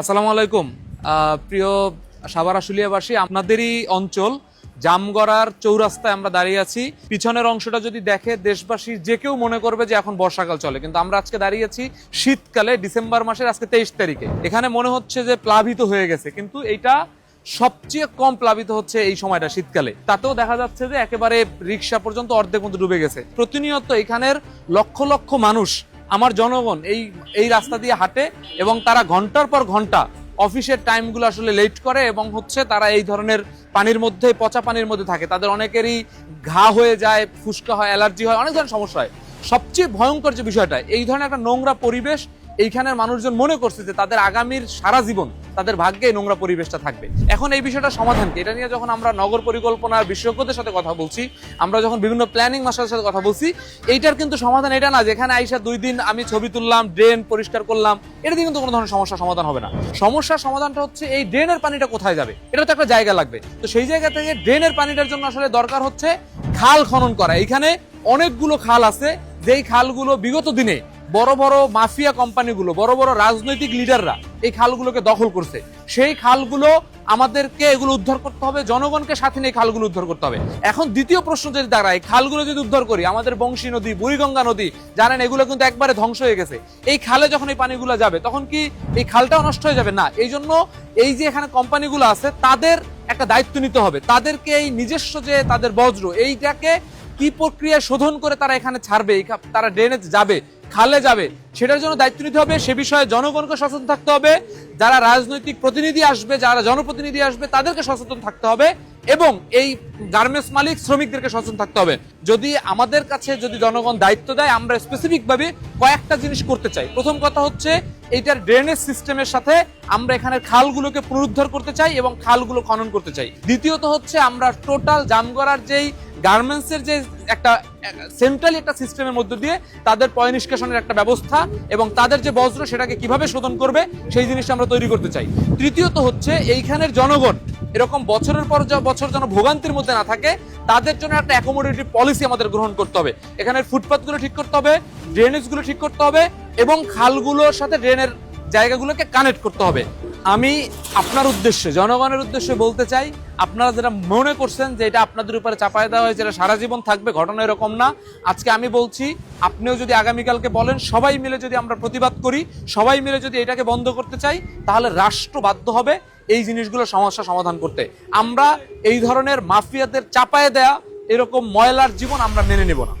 আসসালামু আলাইকুম। প্রিয় সাভার আশুলিয়াবাসী আপনাদেরই অঞ্চল, জামগড়ার চৌরাস্তায় আমরা দাঁড়িয়ে আছি। পিছনের অংশটা যদি দেখে দেশবাসী যে কেউ মনে করবে যে এখন বর্ষাকাল চলে, কিন্তু আমরা আজকে দাঁড়িয়ে আছি শীতকালে, ডিসেম্বর মাসের আজকে তেইশ তারিখে। এখানে মনে হচ্ছে যে প্লাবিত হয়ে গেছে, কিন্তু এটা সবচেয়ে কম প্লাবিত হচ্ছে এই সময়টা, শীতকালে। তাতেও দেখা যাচ্ছে যে একেবারে রিক্সা পর্যন্ত অর্ধেক মতো ডুবে গেছে। প্রতিনিয়ত এখানের লক্ষ লক্ষ মানুষ আমার জনগণ এই এই রাস্তা দিয়ে হাঁটে এবং তারা ঘণ্টার পর ঘণ্টা অফিসের টাইমগুলো আসলে লেট করে এবং হচ্ছে তারা এই ধরনের পানির মধ্যে, পচা পানির মধ্যে থাকে। তাদের অনেকেরই ঘা হয়ে যায়, ফুসকা হয়, অ্যালার্জি হয়, অনেক ধরনের সমস্যা হয়। সবচেয়ে ভয়ঙ্কর যে বিষয়টা, এই ধরনের একটা নোংরা পরিবেশ এইখানের মানুষজন মনে করছে যে তাদের আগামীর সারা জীবন তাদের ভাগ্যে নোংরা পরিবেশটা থাকবে। এখন এই বিষয়টা সমাধান কি এটা নিয়ে যখন আমরা নগর পরিকল্পনার বিশেষজ্ঞদের সাথে কথা বলছি, আমরা যখন বিভিন্ন প্ল্যানিং মাস্টারের সাথে কথা বলছি, এইটার কিন্তু সমাধান এটা না, যেখানে আইসা দুই দিন আমি ছবি তুললাম ড্রেন পরিষ্কার করলাম এটা দিয়ে কিন্তু কোনো ধরনের সমস্যার সমাধান হবে না। সমস্যার সমাধানটা হচ্ছে এই ড্রেনের পানিটা কোথায় যাবে? এটা তো একটা জায়গা লাগবে। তো সেই জায়গা থেকে ড্রেনের পানিটার জন্য আসলে দরকার হচ্ছে খাল খনন করা। এখানে অনেকগুলো খাল আছে, যেই খালগুলো বিগত দিনে বড় বড় মাফিয়া কোম্পানিগুলো, বড় বড় রাজনৈতিক লিডাররা এই খালগুলোকে দখল করছে। সেই খালগুলো আমাদেরকে এগুলো উদ্ধার করতে হবে, জনগণকে সাথে নিয়ে খালগুলো উদ্ধার করতে হবে। এখন দ্বিতীয় প্রশ্ন যদি দাঁড়ায় খালগুলো যদি উদ্ধার করি, আমাদের বংশী নদী, বুড়িগঙ্গা নদী, জানেন এগুলো কিন্তু একবারে ধ্বংস হয়ে গেছে। এই খালে যখন এই পানিগুলো যাবে, তখন কি এই খালটাও নষ্ট হয়ে যাবে? না, এই জন্য এই যে এখানে কোম্পানিগুলো আছে, তাদের একটা দায়িত্ব নিতে হবে। তাদেরকে এই নিজস্ব যে তাদের বজ্র, এইটাকে কি প্রক্রিয়া শোধন করে তারা এখানে ছাড়বে? তারা ড্রেনে যাবে। খালে যাবে। সেটার জন্য দায়িত্ব নিতে হবে। সে বিষয়ে জনগণকে সচেতন থাকতে হবে। যারা রাজনৈতিক প্রতিনিধি আসবে, যারা জনপ্রতিনিধি আসবে, তাদেরকে সচেতন থাকতে হবে এবং এই গার্মেন্টস মালিক শ্রমিকদেরকে সচেতন থাকতে হবে। যদি আমাদের কাছে যদি জনগণ দায়িত্ব দেয়, আমরা স্পেসিফিক ভাবে কয়েকটা জিনিস করতে চাই। প্রথম কথা হচ্ছে, এইটার ড্রেনেজ সিস্টেমের সাথে আমরা এখানে খালগুলোকে পুনরুদ্ধার করতে চাই এবং খালগুলো খনন করতে চাই। দ্বিতীয়ত হচ্ছে, আমরা টোটাল জামগড়ার যেই গার্মেন্টসের যে একটা সেন্ট্রাল একটা সিস্টেমের মধ্য দিয়ে তাদের পয় নিষ্কাশনের একটা ব্যবস্থা এবং তাদের যে বজ্র সেটাকে কীভাবে শোধন করবে, সেই জিনিসটা আমরা তৈরি করতে চাই। তৃতীয়ত হচ্ছে, এইখানের জনগণ, এরকম বছরের পর বছর যেন ভোগান্তির মধ্যে না থাকে, তাদের জন্য একটা অ্যাকোমোডেটিভ পলিসি আমাদের গ্রহণ করতে হবে। এখানের ফুটপাথগুলো ঠিক করতে হবে ড্রেনেজগুলো ঠিক করতে হবে এবং খালগুলোর সাথে ড্রেনের জায়গাগুলোকে কানেক্ট করতে হবে। আমি আপনার উদ্দেশ্যে, জনগণের উদ্দেশ্যে বলতে চাই, আপনারা যেটা মনে করছেন যে এটা আপনাদের উপরে চাপায় দেওয়া হয়েছে, এটা সারা জীবন থাকবে, ঘটনা এরকম না। আজকে আমি বলছি, আপনিও যদি আগামীকালকে বলেন, সবাই মিলে যদি আমরা প্রতিবাদ করি, সবাই মিলে যদি এটাকে বন্ধ করতে চাই, তাহলে রাষ্ট্র বাধ্য হবে এই জিনিসগুলো সমস্যা সমাধান করতে। আমরা এই ধরনের মাফিয়াদের চাপায় দেয়া, এরকম ময়লার জীবন আমরা মেনে নেব না।